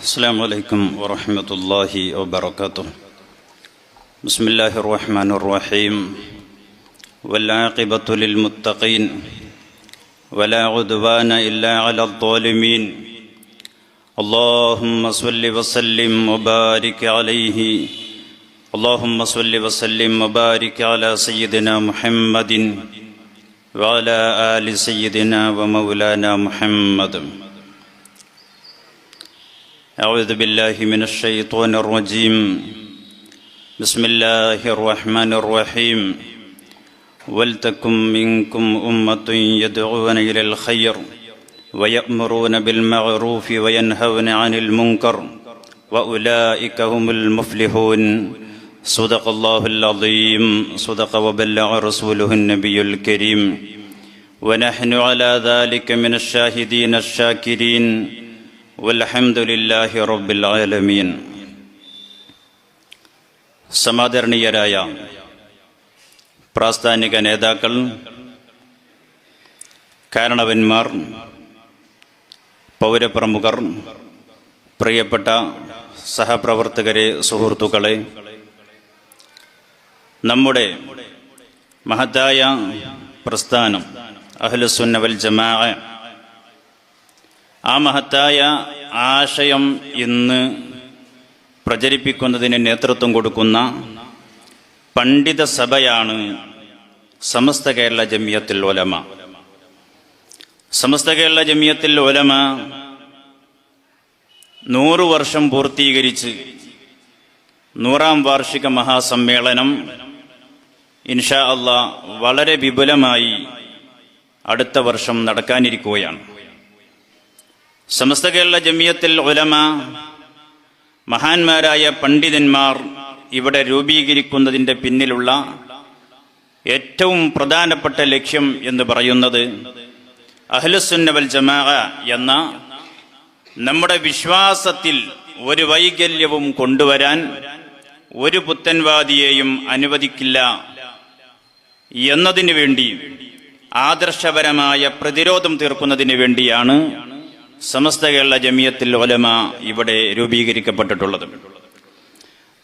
السلام عليكم ورحمة الله وبركاته. بسم الله الرحمن الرحيم. والعاقبة للمتقين. ولا عدوان إلا على الظالمين. اللهم صل وسلم وبارك عليه. اللهم صل وسلم وبارك على سيدنا محمد. وعلى آل سيدنا ومولانا محمد. أعوذ بالله من الشيطان الرجيم. بسم الله الرحمن الرحيم. ولتكن منكم أمة يدعون إلى الخير ويأمرون بالمعروف وينهون عن المنكر وأولئك هم المفلحون. صدق الله العظيم. صدق وبلغ رسوله النبي الكريم. ونحن على ذلك من الشاهدين الشاكرين. والحمد لله رب العالمين സമാദരണീയരായ പ്രാസ്ഥാനിക നേതാക്കൾ കാരണവന്മാർ പൗരപ്രമുഖർ പ്രിയപ്പെട്ട സഹപ്രവർത്തകരെ സുഹൃത്തുക്കളെ നമ്മുടെ മഹത്തായ പ്രസ്ഥാനം അഹ്ലുസുന്നവൽ ജമാ ആ മഹത്തായ ആശയം ഇന്ന് പ്രചരിപ്പിക്കുന്നതിന് നേതൃത്വം കൊടുക്കുന്ന പണ്ഡിത സഭയാണ് സമസ്ത കേരള ജമിയത്തിൽ ഒലമ സമസ്ത കേരള ജമിയത്തിൽ ഒലമ നൂറു വർഷം പൂർത്തീകരിച്ച് നൂറാം വാർഷിക മഹാസമ്മേളനം ഇൻഷാ അള്ളാ വളരെ വിപുലമായി അടുത്ത വർഷം നടക്കാനിരിക്കുകയാണ്. സമസ്ത കേരള ജമിയത്തിൽ ഉലമ മഹാന്മാരായ പണ്ഡിതന്മാർ ഇവിടെ രൂപീകരിക്കുന്നതിന്റെ പിന്നിലുള്ള ഏറ്റവും പ്രധാനപ്പെട്ട ലക്ഷ്യം എന്ന് പറയുന്നത് അഹ്ലുസുന്നവൽ ജമാ എന്ന നമ്മുടെ വിശ്വാസത്തിൽ ഒരു വൈകല്യവും കൊണ്ടുവരാൻ ഒരു പുത്തൻവാദിയെയും അനുവദിക്കില്ല എന്നതിനു വേണ്ടി ആദർശപരമായ പ്രതിരോധം തീർക്കുന്നതിന് വേണ്ടിയാണ് സമസ്ത കേരള ജമിയത്തിൽ ഒലമ ഇവിടെ രൂപീകരിക്കപ്പെട്ടിട്ടുള്ളത്.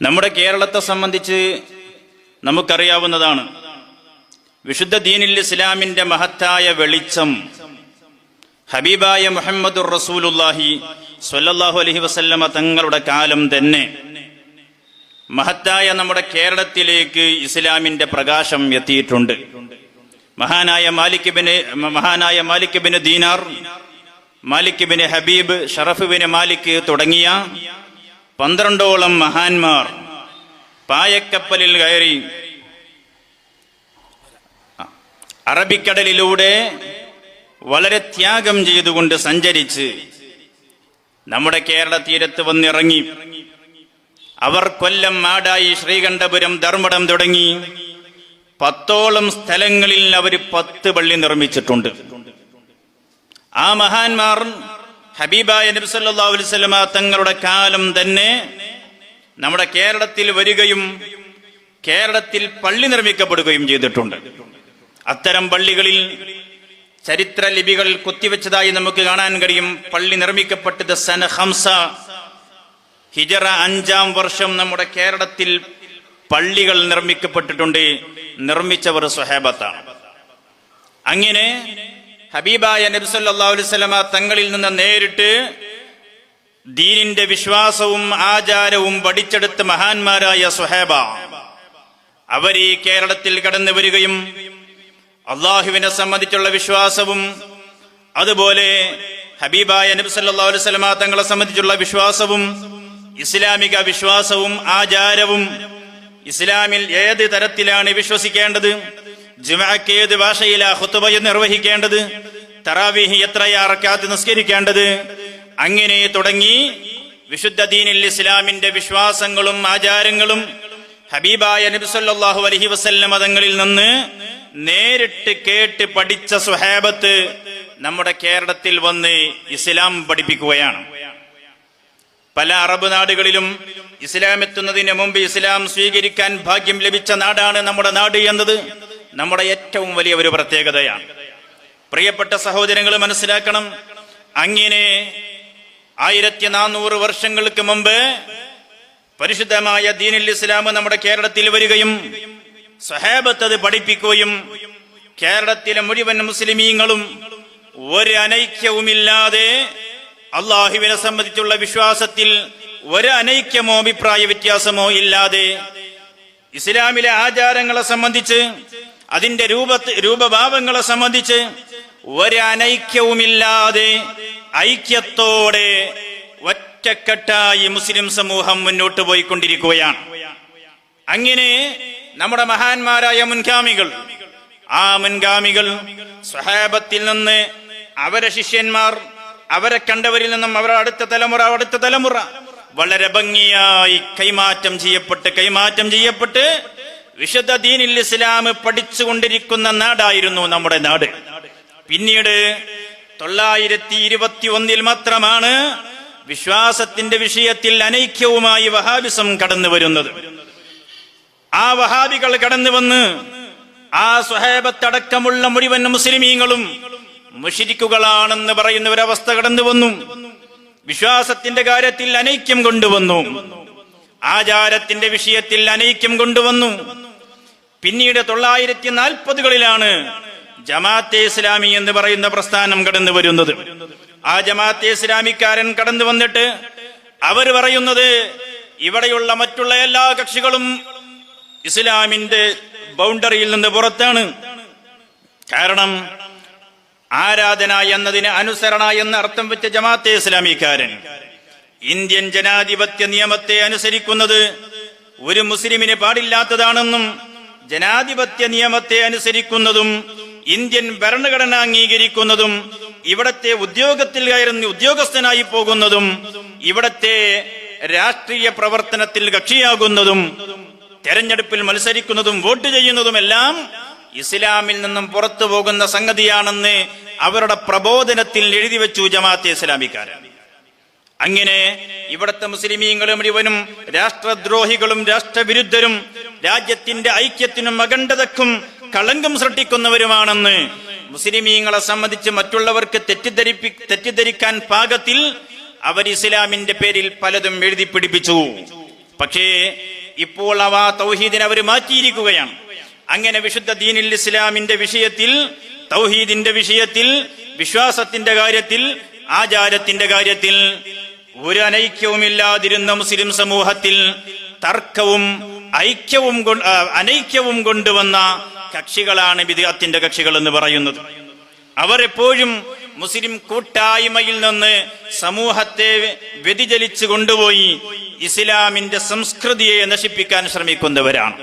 നമ്മുടെ കേരളത്തെ സംബന്ധിച്ച് നമുക്കറിയാവുന്നതാണ്. വിശുദ്ധ ദീനിൽ ഇസ്ലാമിന്റെ മഹത്തായ വെളിച്ചം ഹബീബായ മുഹമ്മദുർ റസൂലുല്ലാഹി സ്വല്ലല്ലാഹു അലൈഹി വസല്ലമ തങ്ങളുടെ കാലം തന്നെ മഹത്തായ നമ്മുടെ കേരളത്തിലേക്ക് ഇസ്ലാമിന്റെ പ്രകാശം എത്തിയിട്ടുണ്ട്. മഹാനായ മാലിക് ബിൻ മഹാനായ മാലിക് ബിൻ ദീനാർ മാലിക് ബിൻ ഹബീബ് ഷറഫ് ബിൻ മാലിക് തുടങ്ങിയ പന്ത്രണ്ടോളം മഹാന്മാർ പായക്കപ്പലിൽ കയറി അറബിക്കടലിലൂടെ വളരെ ത്യാഗം ചെയ്തുകൊണ്ട് സഞ്ചരിച്ച് നമ്മുടെ കേരള തീരത്ത് വന്നിറങ്ങി. അവർ കൊല്ലം മാടായി ശ്രീകണ്ഠപുരം ധർമ്മടം തുടങ്ങി പത്തോളം സ്ഥലങ്ങളിൽ അവർ പത്ത് പള്ളി നിർമ്മിച്ചിട്ടുണ്ട്. ആ മഹാന്മാർ ഹബീബായ നബ്സല്ലാ വസല്ലമ തങ്ങളുടെ കാലം തന്നെ നമ്മുടെ കേരളത്തിൽ വരികയും കേരളത്തിൽ പള്ളി നിർമ്മിക്കപ്പെടുകയും ചെയ്തിട്ടുണ്ട്. അത്തരം പള്ളികളിൽ ചരിത്ര ലിപികൾ കുത്തിവെച്ചതായി നമുക്ക് കാണാൻ കഴിയും. പള്ളി നിർമ്മിക്കപ്പെട്ടത് സന ഹംസ ഹിജറ അഞ്ചാം വർഷം നമ്മുടെ കേരളത്തിൽ പള്ളികൾ നിർമ്മിക്കപ്പെട്ടിട്ടുണ്ട്. നിർമ്മിച്ചവർ സ്വഹേബത്താണ്. അങ്ങനെ ഹബീബായ നബിസല്ലാ അലുസലമ തങ്ങളിൽ നിന്ന് നേരിട്ട് ദീനിന്റെ വിശ്വാസവും ആചാരവും പഠിച്ചെടുത്ത മഹാന്മാരായ സുഹേബ. അവർ ഈ കേരളത്തിൽ കടന്നു വരികയും അള്ളാഹുവിനെ സംബന്ധിച്ചുള്ള വിശ്വാസവും അതുപോലെ ഹബീബായ നബിസല്ലാ അലുസലമ തങ്ങളെ സംബന്ധിച്ചുള്ള വിശ്വാസവും ഇസ്ലാമിക വിശ്വാസവും ആചാരവും ഇസ്ലാമിൽ ഏത് തരത്തിലാണ് വിശ്വസിക്കേണ്ടത്? ജുമാക്ക് ഏത് ഭാഷയിലാ ഹുത്തുബയും നിർവഹിക്കേണ്ടത്? തറാവിഹി എത്രയാ റക്കാത്ത് നിസ്കരിക്കേണ്ടത്? അങ്ങനെ തുടങ്ങി വിശുദ്ധ ദീനിൽ ഇസ്ലാമിന്റെ വിശ്വാസങ്ങളും ആചാരങ്ങളും ഹബീബായ നബി നബിസല്ലാഹു അലഹി വസല്ല മതങ്ങളിൽ നിന്ന് നേരിട്ട് കേട്ട് പഠിച്ച സുഹേബത്ത് നമ്മുടെ കേരളത്തിൽ വന്ന് ഇസ്ലാം പഠിപ്പിക്കുകയാണ്. പല അറബ് നാടുകളിലും ഇസ്ലാം എത്തുന്നതിന് മുമ്പ് ഇസ്ലാം സ്വീകരിക്കാൻ ഭാഗ്യം ലഭിച്ച നാടാണ് നമ്മുടെ നാട് എന്നത്. നമ്മുടെ ഏറ്റവും വലിയ ഒരു പ്രത്യേകതയാണ്. പ്രിയപ്പെട്ട സഹോദരങ്ങൾ മനസ്സിലാക്കണം. അങ്ങനെ ആയിരത്തി നാനൂറ് വർഷങ്ങൾക്ക് മുമ്പ് പരിശുദ്ധമായ ദീനുൽ ഇസ്ലാം നമ്മുടെ കേരളത്തിൽ വരികയും സഹാബത്ത് അത് പഠിപ്പിക്കുകയും കേരളത്തിലെ മുഴുവൻ മുസ്ലിമീങ്ങളും ഒരു അനൈക്യവുമില്ലാതെ അള്ളാഹുവിനെ സംബന്ധിച്ചുള്ള വിശ്വാസത്തിൽ ഒരു അനൈക്യമോ അഭിപ്രായ വ്യത്യാസമോ ഇല്ലാതെ ഇസ്ലാമിലെ ആചാരങ്ങളെ സംബന്ധിച്ച് അതിന്റെ രൂപ രൂപഭാവങ്ങളെ സംബന്ധിച്ച് ഒരു അനൈക്യവുമില്ലാതെ ഐക്യത്തോടെ ഒറ്റക്കെട്ടായി മുസ്ലിം സമൂഹം മുന്നോട്ട് പോയിക്കൊണ്ടിരിക്കുകയാണ്. അങ്ങനെ നമ്മുടെ മഹാന്മാരായ മുൻഗാമികൾ ആ മുൻഗാമികൾ സ്വഹാബത്തിൽ നിന്ന് അവരെ ശിഷ്യന്മാർ അവരെ കണ്ടവരിൽ നിന്നും അവരുടെ അടുത്ത തലമുറ അടുത്ത തലമുറ വളരെ ഭംഗിയായി കൈമാറ്റം ചെയ്യപ്പെട്ട് കൈമാറ്റം ചെയ്യപ്പെട്ട് വിശുദ്ധ ദീനിൽ ഇസ്ലാം പഠിച്ചുകൊണ്ടിരിക്കുന്ന നാടായിരുന്നു നമ്മുടെ നാട്. പിന്നീട് തൊള്ളായിരത്തി ഇരുപത്തി ഒന്നിൽ മാത്രമാണ് വിശ്വാസത്തിന്റെ വിഷയത്തിൽ അനൈക്യവുമായി വഹാബിസം കടന്നു വരുന്നത്. ആ വഹാബികൾ കടന്നു വന്ന് ആ സ്വഹേബത്തടക്കമുള്ള മുഴുവൻ മുസ്ലിമീങ്ങളും മുഷിരിക്കുകളാണെന്ന് പറയുന്ന ഒരവസ്ഥ കടന്നു വന്നു. വിശ്വാസത്തിന്റെ കാര്യത്തിൽ അനൈക്യം കൊണ്ടുവന്നു. ആചാരത്തിന്റെ വിഷയത്തിൽ അനൈക്യം കൊണ്ടുവന്നു. പിന്നീട് തൊള്ളായിരത്തി നാൽപ്പതുകളിലാണ് ജമാഅത്തെ ഇസ്ലാമി എന്ന് പറയുന്ന പ്രസ്ഥാനം കടന്നു വരുന്നത്. ആ ജമാഅത്തെ ഇസ്ലാമിക്കാരൻ കടന്നു വന്നിട്ട് അവർ പറയുന്നത് ഇവിടെയുള്ള മറ്റുള്ള എല്ലാ കക്ഷികളും ഇസ്ലാമിന്റെ ബൗണ്ടറിയിൽ നിന്ന് പുറത്താണ്. കാരണം ആരാധന എന്നതിന് അനുസരണ എന്ന അർത്ഥം വെച്ച ജമാഅത്തെ ഇസ്ലാമിക്കാരൻ ഇന്ത്യൻ ജനാധിപത്യ നിയമത്തെ അനുസരിക്കുന്നത് ഒരു മുസ്ലിമിന് പാടില്ലാത്തതാണെന്നും ജനാധിപത്യ നിയമത്തെ അനുസരിക്കുന്നതും ഇന്ത്യൻ ഭരണഘടന അംഗീകരിക്കുന്നതും ഇവിടത്തെ ഉദ്യോഗത്തിൽ കയറുന്ന ഉദ്യോഗസ്ഥനായി പോകുന്നതും ഇവിടത്തെ രാഷ്ട്രീയ പ്രവർത്തനത്തിൽ കക്ഷിയാകുന്നതും തെരഞ്ഞെടുപ്പിൽ മത്സരിക്കുന്നതും വോട്ട് ചെയ്യുന്നതുമെല്ലാം ഇസ്ലാമിൽ നിന്നും പുറത്തു പോകുന്ന സംഗതിയാണെന്ന് അവരുടെ പ്രബോധനത്തിൽ എഴുതി വെച്ചു ജമാഅത്തെ ഇസ്ലാമിക്കാരൻ അങ്ങനെ ഇവിടുത്തെ മുസ്ലിമീങ്ങൾ മുഴുവനും രാഷ്ട്രദ്രോഹികളും രാഷ്ട്രവിരുദ്ധരും രാജ്യത്തിന്റെ ഐക്യത്തിനും അഖണ്ഡതക്കും കളങ്കം സൃഷ്ടിക്കുന്നവരുമാണെന്ന് മുസ്ലിമീങ്ങളെ സംബന്ധിച്ച് മറ്റുള്ളവർക്ക് തെറ്റിദ്ധരിപ്പി തെറ്റിദ്ധരിക്കാൻ പാകത്തിൽ അവർ ഇസ്ലാമിന്റെ പേരിൽ പലതും എഴുതി പിടിപ്പിച്ചു. പക്ഷേ ഇപ്പോൾ അവ തൗഹീദിനെ അവർ മാറ്റിയിരിക്കുകയാണ്. അങ്ങനെ വിശുദ്ധ ദീനിൽ ഇസ്ലാമിന്റെ വിഷയത്തിൽ തൗഹീദിന്റെ വിഷയത്തിൽ വിശ്വാസത്തിന്റെ കാര്യത്തിൽ ആചാരത്തിന്റെ കാര്യത്തിൽ ഒരു അനൈക്യവുമില്ലാതിരുന്ന മുസ്ലിം സമൂഹത്തിൽ തർക്കവും ഐക്യവും അനൈക്യവും കൊണ്ടുവന്ന കക്ഷികളാണ് വിദേഹത്തിന്റെ കക്ഷികൾ എന്ന് പറയുന്നത്. അവർ എപ്പോഴും മുസ്ലിം കൂട്ടായ്മയിൽ നിന്ന് സമൂഹത്തെ വ്യതിചലിച്ചു കൊണ്ടുപോയി ഇസ്ലാമിന്റെ സംസ്കൃതിയെ നശിപ്പിക്കാൻ ശ്രമിക്കുന്നവരാണ്.